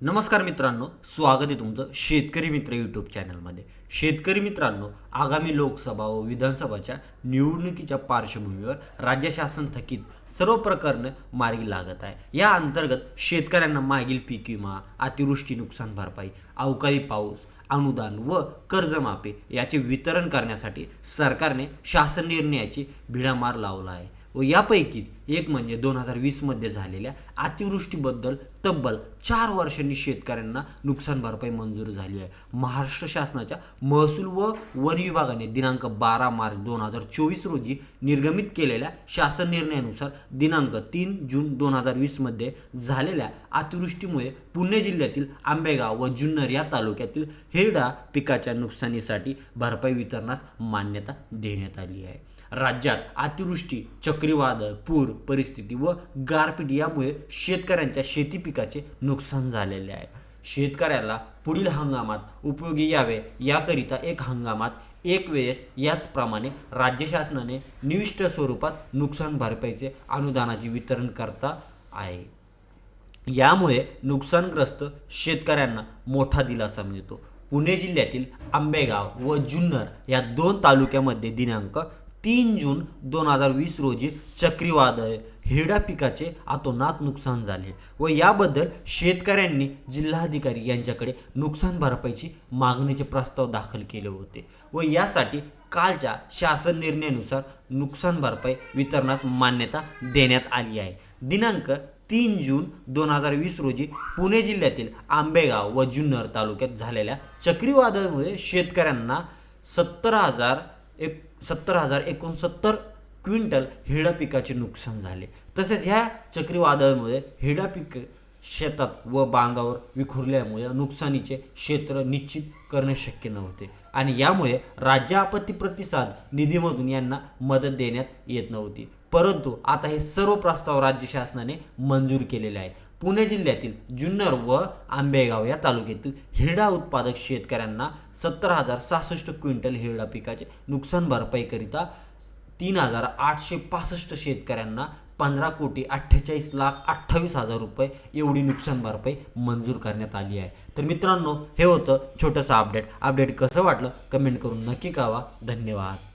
नमस्कार मित्रांनो स्वागत आहे तुमचं शेतकरी मित्र यूट्यूब चॅनलमध्ये. शेतकरी मित्रांनो आगामी लोकसभा व विधानसभाच्या निवडणुकीच्या पार्श्वभूमीवर राज्य शासन थकीत सर्व प्रकरणं मार्गी लागत आहे. या अंतर्गत शेतकऱ्यांना मागील पीक विमा अतिवृष्टी नुकसान भरपाई अवकाळी पाऊस अनुदान व कर्जमाफी याचे वितरण करण्यासाठी सरकारने शासन निर्णयाची भिडामार लावला आहे. व यापैकीच एक म्हणजे दोन हजार वीसमध्ये झालेल्या अतिवृष्टीबद्दल तब्बल चार वर्षांनी शेतकऱ्यांना नुकसान भरपाई मंजूर झाली आहे. महाराष्ट्र शासनाच्या महसूल व वन विभागाने दिनांक बारा मार्च दोन हजार चोवीस रोजी निर्गमित केलेल्या शासन निर्णयानुसार दिनांक तीन जून दोन हजार वीसमध्ये झालेल्या अतिवृष्टीमुळे पुणे जिल्ह्यातील आंबेगाव व जुन्नर या तालुक्यातील हिरडा पिकाच्या नुकसानीसाठी भरपाई वितरणास मान्यता देण्यात आली आहे. राज्यात अतिवृष्टी चक्रीवादळ पूर परिस्थिती व गारपीट यामुळे शेतकऱ्यांच्या शेती पिकाचे नुकसान झालेले आहे. शेतकऱ्याला पुढील हंगामात उपयोगी यावे याकरिता एक हंगामात एक वेळेस याचप्रमाणे राज्य शासनाने निविष्ट स्वरूपात नुकसान भरपाईचे अनुदानाचे वितरण करता आहे. यामुळे नुकसानग्रस्त शेतकऱ्यांना मोठा दिलासा मिळतो. पुणे जिल्ह्यातील आंबेगाव व जुन्नर या दोन तालुक्यामध्ये दिनांक तीन जून दोन हजार वीस रोजी चक्रीवादळ हिरडा पिकाचे अतोनात नुकसान झाले व याबद्दल शेतकऱ्यांनी जिल्हाधिकारी यांच्याकडे नुकसान भरपाईची मागणीचे प्रस्ताव दाखल केले होते व यासाठी कालच्या शासन निर्णयानुसार नुकसान भरपाई वितरणास मान्यता देण्यात आली आहे. दिनांक तीन जून दोन हजार वीस रोजी पुणे जिल्ह्यातील आंबेगाव व जुन्नर तालुक्यात झालेल्या चक्रीवादळामुळे शेतकऱ्यांना सत्तर हजार एक सत्तर हजार एकोणसत्तर क्विंटल हिडा पिकाचे नुकसान झाले. तसेच ह्या चक्रीवादळामुळे हिडा पिकं शेतात व बांधावर विखुरल्यामुळे नुकसानीचे क्षेत्र निश्चित करणे शक्य नव्हते. आणि यामुळे राज्य आपत्ती प्रतिसाद निधीमधून यांना मदत देण्यात येत नव्हती. परंतु आता हे सर्व प्रस्ताव राज्य शासनाने मंजूर केलेले आहेत. पुणे जिल्ह्यातील जुन्नर व आंबेगाव या तालुक्यातील हिरडा उत्पादक शेतकऱ्यांना सत्तर हजार सहासष्ट क्विंटल हिरडा पिकाचे नुकसान भरपाईकरिता तीन हजार आठशे पासष्ट शेतकऱ्यांना पंधरा कोटी अठ्ठेचाळीस लाख अठ्ठावीस हजार रुपये एवढी नुकसान भरपाई मंजूर करण्यात आली आहे. तर मित्रांनो हे होतं छोटंसं अपडेट. अपडेट कसं वाटलं? कमेंट करून नक्की कळवा. धन्यवाद.